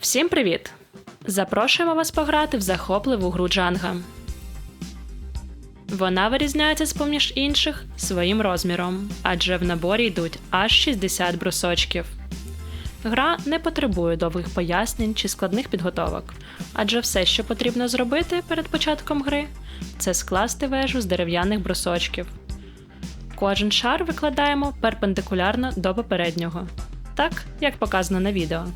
Всім привіт! Запрошуємо вас пограти в захопливу гру Джанга. Вона вирізняється з поміж інших своїм розміром, адже в наборі йдуть аж 60 брусочків. Гра не потребує довгих пояснень чи складних підготовок, адже все, що потрібно зробити перед початком гри, це скласти вежу з дерев'яних брусочків. Кожен шар викладаємо перпендикулярно до попереднього, так як показано на відео.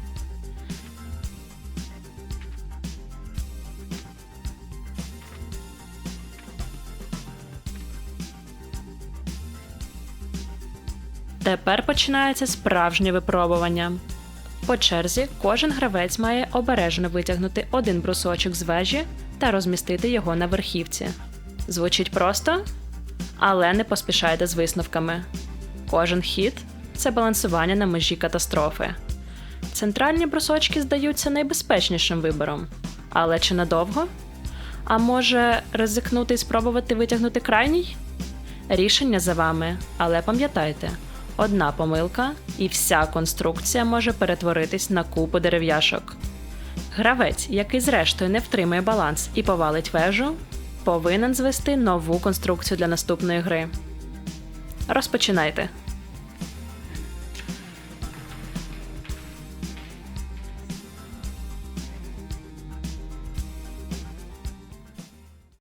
Тепер починається справжнє випробування. По черзі кожен гравець має обережно витягнути один брусочок з вежі та розмістити його на верхівці. Звучить просто, але не поспішайте з висновками. Кожен хід це балансування на межі катастрофи. Центральні брусочки здаються найбезпечнішим вибором. Але чи надовго? А може ризикнути і спробувати витягнути крайній? Рішення за вами, але пам'ятайте, одна помилка і вся конструкція може перетворитись на купу дерев'яшок. Гравець, який зрештою не втримає баланс і повалить вежу, повинен звести нову конструкцію для наступної гри. Розпочинайте.